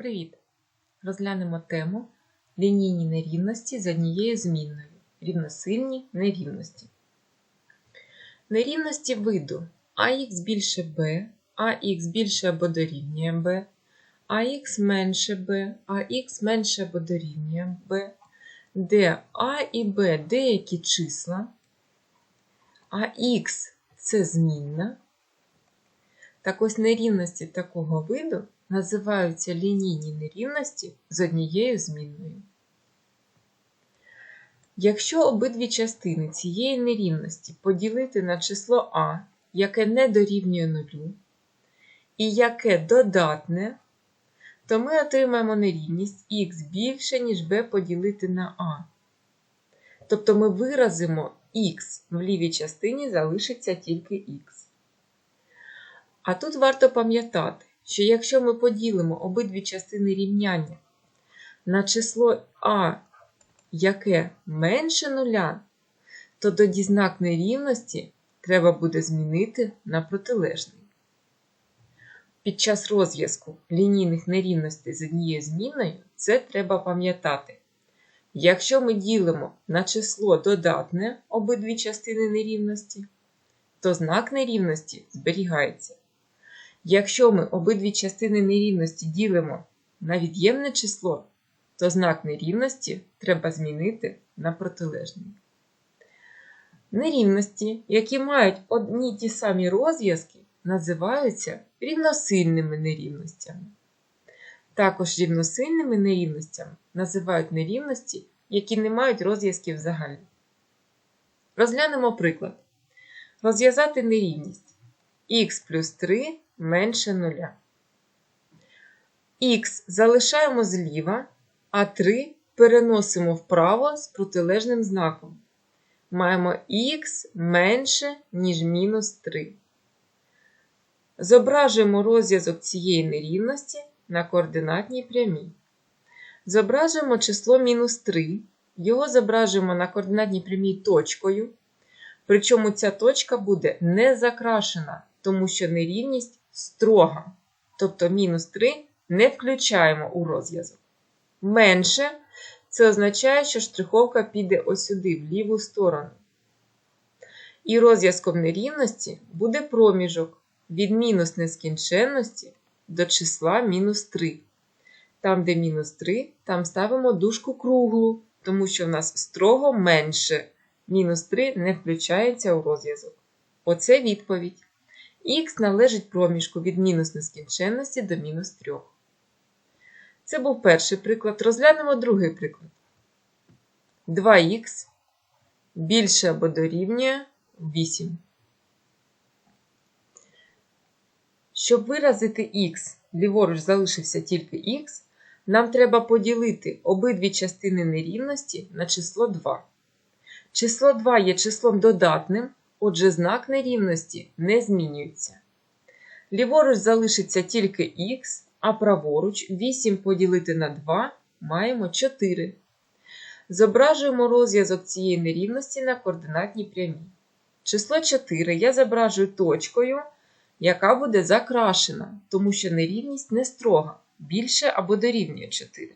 Привіт! Розглянемо тему лінійні нерівності з однією змінною. Рівносильні нерівності. Нерівності виду ax більше b, ax більше або дорівнює b, ax менше b, ax менше або дорівнює b, де a і b деякі числа, а x це змінна. Так ось нерівності такого виду називаються лінійні нерівності з однією змінною. Якщо обидві частини цієї нерівності поділити на число а, яке не дорівнює нулю, і яке додатне, то ми отримаємо нерівність х більше, ніж b поділити на а. Тобто ми виразимо х в лівій частині залишиться тільки х. А тут варто пам'ятати, що якщо ми поділимо обидві частини рівняння на число а, яке менше нуля, то тоді знак нерівності треба буде змінити на протилежний. Під час розв'язку лінійних нерівностей з однією змінною це треба пам'ятати. Якщо ми ділимо на число додатне обидві частини нерівності, то знак нерівності зберігається. Якщо ми обидві частини нерівності ділимо на від'ємне число, то знак нерівності треба змінити на протилежний. Нерівності, які мають одні ті самі розв'язки, називаються рівносильними нерівностями. Також рівносильними нерівностями називають нерівності, які не мають розв'язків взагалі. Розглянемо приклад. Розв'язати нерівність х плюс 3 менше 0. Х залишаємо зліва, а 3 переносимо вправо з протилежним знаком. Маємо х менше, ніж мінус 3. Зображуємо розв'язок цієї нерівності на координатній прямій. Зображуємо число мінус 3. Його зображуємо на координатній прямій точкою. Причому ця точка буде не закрашена, тому що нерівність строга. Тобто мінус 3 не включаємо у розв'язок. Менше це означає, що штриховка піде ось сюди, в ліву сторону. І розв'язком нерівності буде проміжок від мінус нескінченності до числа мінус 3. Там, де мінус 3, там ставимо дужку круглу, тому що в нас строго менше. Мінус 3 не включається у розв'язок. Оце відповідь. Х належить проміжку від мінус нескінченності до мінус 3. Це був перший приклад. Розглянемо другий приклад. 2х більше або дорівнює 8. Щоб виразити х, ліворуч залишився тільки х, нам треба поділити обидві частини нерівності на число 2. Число 2 є числом додатним, отже, знак нерівності не змінюється. Ліворуч залишиться тільки х, а праворуч 8 поділити на 2 маємо 4. Зображуємо розв'язок цієї нерівності на координатній прямій. Число 4 я зображую точкою, яка буде закрашена, тому що нерівність не строга, більше або дорівнює 4.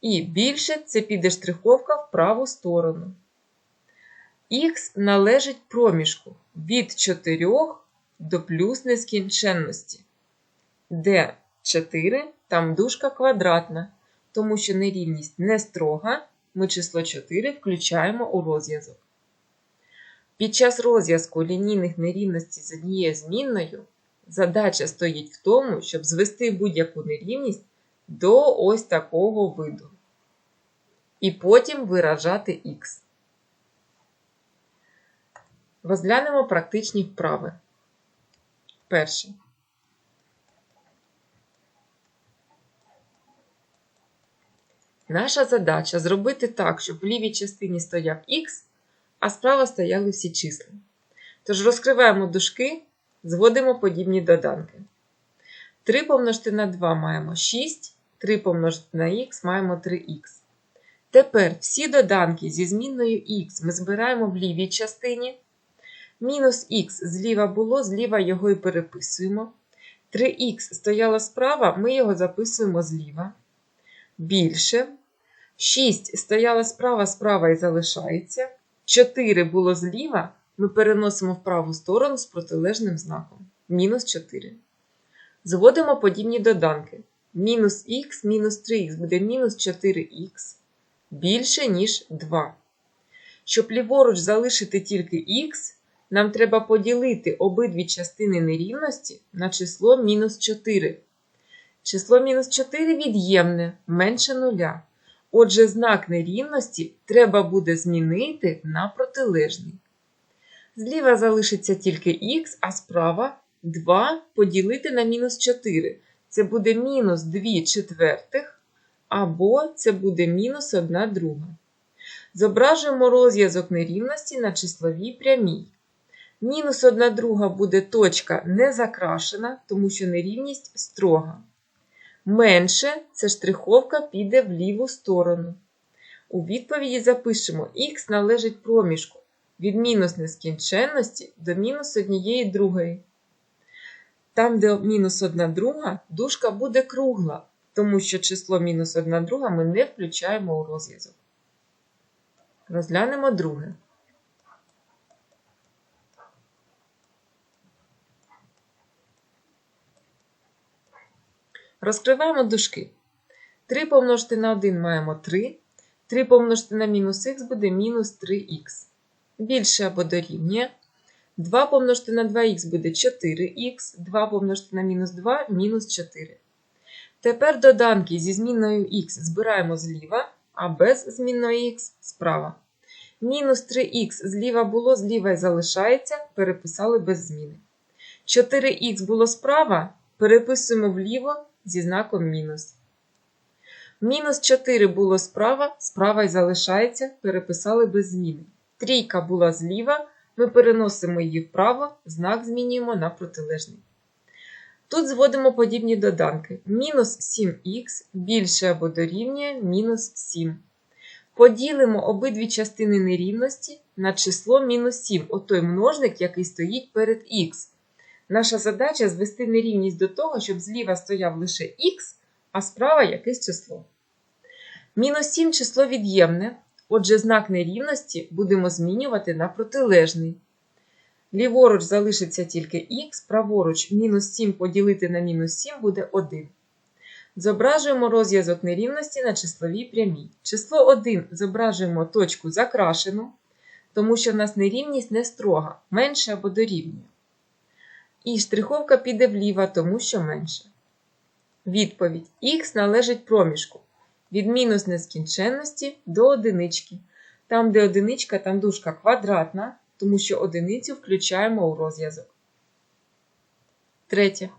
І більше це піде штриховка в праву сторону. Х належить проміжку від 4 до плюс нескінченності, де 4 там дужка квадратна, тому що нерівність не строга, ми число 4 включаємо у розв'язок. Під час розв'язку лінійних нерівностей з однією змінною задача стоїть в тому, щоб звести будь-яку нерівність до ось такого виду. І потім виражати х. Розглянемо практичні вправи. Перше. Наша задача зробити так, щоб в лівій частині стояв х, а справа стояли всі числа. Тож розкриваємо дужки, зводимо подібні доданки. 3 помножити на 2 маємо 6, 3 помножити на х маємо 3х. Тепер всі доданки зі змінною х ми збираємо в лівій частині. Мінус х зліва було, зліва його і переписуємо. 3х стояло справа, ми його записуємо зліва. Більше. 6 стояло справа, справа і залишається. 4 було зліва, ми переносимо в праву сторону з протилежним знаком. Мінус 4. Зводимо подібні доданки. Мінус х мінус 3х буде мінус 4х більше, ніж 2. Щоб ліворуч залишити тільки х, нам треба поділити обидві частини нерівності на число мінус 4. Число мінус 4 від'ємне, менше нуля. Отже, знак нерівності треба буде змінити на протилежний. Зліва залишиться тільки х, а справа 2 поділити на мінус 4. Це буде мінус 2 четвертих, або це буде мінус 1 друга. Зображуємо розв'язок нерівності на числовій прямій. Мінус 1 друга буде точка не закрашена, тому що нерівність строга. Менше це штриховка піде в ліву сторону. У відповіді запишемо х належить проміжку від мінус нескінченності до мінус однієї другої. Там, де мінус 1 друга, дужка буде кругла, тому що число мінус 1 друга ми не включаємо у розв'язок. Розглянемо друге. Розкриваємо дужки. 3 помножити на 1 маємо 3. 3 помножити на мінус х буде мінус 3х. Більше або дорівнює. 2 помножити на 2х буде 4х, 2 помножити на мінус 2 мінус 4. Тепер доданки зі змінною х збираємо зліва, а без змінної х справа. Мінус 3х зліва було, зліва і залишається, переписали без зміни. 4х було справа, переписуємо вліво зі знаком мінус. Мінус 4 було справа, справа і залишається, переписали без зміни. Трійка була зліва, ми переносимо її вправо, знак змінюємо на протилежний. Тут зводимо подібні доданки. Мінус 7х більше або дорівнює мінус 7. Поділимо обидві частини нерівності на число мінус 7, отой множник, який стоїть перед х. Наша задача звести нерівність до того, щоб зліва стояв лише х, а справа якесь число. Мінус 7 число від'ємне, отже, знак нерівності будемо змінювати на протилежний. Ліворуч залишиться тільки х, праворуч мінус 7 поділити на мінус 7 буде 1. Зображуємо розв'язок нерівності на числовій прямій. Число 1 зображуємо точку закрашену, тому що в нас нерівність не строга, менше або дорівнює. І штриховка піде вліво, тому що менше. Відповідь х належить проміжку від мінус нескінченності до одинички. Там, де одиничка, там дужка квадратна, тому що одиницю включаємо у розв'язок. Третє.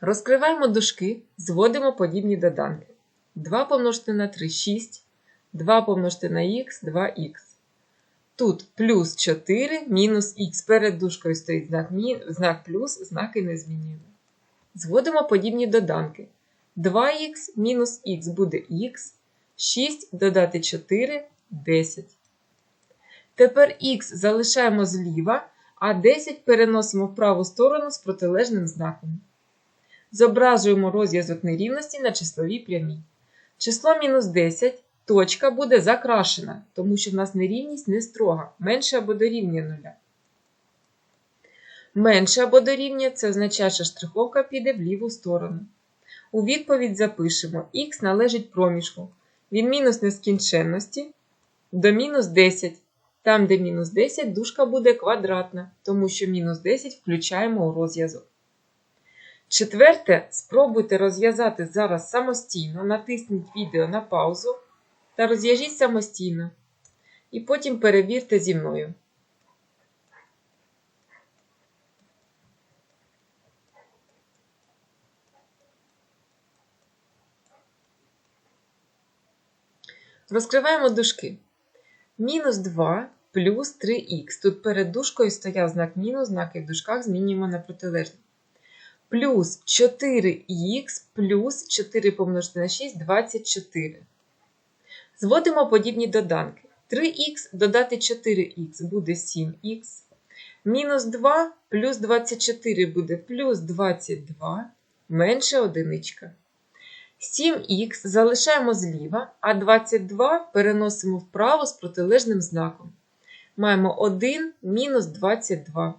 Розкриваємо дужки, зводимо подібні доданки. 2 помножити на 3 6, 2 помножити на х 2х. Тут плюс 4 мінус х. Перед дужкою стоїть знак, знак плюс, знаки не змінюємо. Зводимо подібні доданки. 2х мінус х буде х, 6 додати 4 10. Тепер х залишаємо зліва, а 10 переносимо в праву сторону з протилежним знаком. Зображуємо розв'язок нерівності на числовій прямій. Число мінус 10 точка буде закрашена, тому що в нас нерівність не строга, менше або дорівнює нуля. Менше або дорівнює це означає, що штриховка піде в ліву сторону. У відповідь запишемо х належить проміжку від мінус нескінченності до мінус 10. Там, де мінус 10, дужка буде квадратна, тому що мінус 10 включаємо у розв'язок. Четверте, спробуйте розв'язати зараз самостійно, натисніть відео на паузу та розв'яжіть самостійно. І потім перевірте зі мною. Розкриваємо дужки. Мінус 2 плюс 3х. Тут перед дужкою стояв знак мінус, знаки в дужках змінюємо на протилежний. Плюс 4х плюс 4 помножити на 6 24. Зводимо подібні доданки. 3х додати 4х буде 7х. Мінус 2 плюс 24 буде плюс 22, менше одиничка. 7х залишаємо зліва, а 22 переносимо вправо з протилежним знаком. Маємо 1 мінус 22.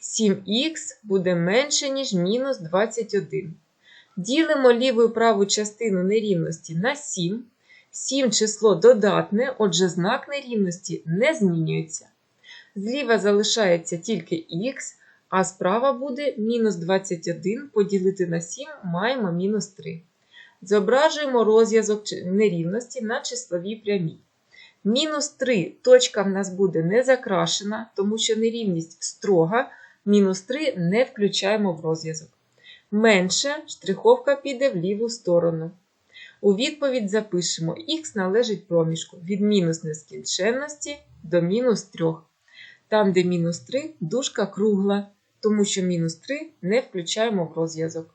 7х буде менше, ніж мінус 21. Ділимо ліву і праву частину нерівності на 7. 7 число додатне, отже, знак нерівності не змінюється. Зліва залишається тільки х, а справа буде мінус 21 поділити на 7 маємо мінус 3. Зображуємо розв'язок нерівності на числовій прямій. Мінус 3 точка в нас буде не закрашена, тому що нерівність строга, мінус 3 не включаємо в розв'язок. Менше штриховка піде в ліву сторону. У відповідь запишемо х належить проміжку від мінус нескінченності до мінус 3. Там, де мінус 3, дужка кругла, тому що мінус 3 не включаємо в розв'язок.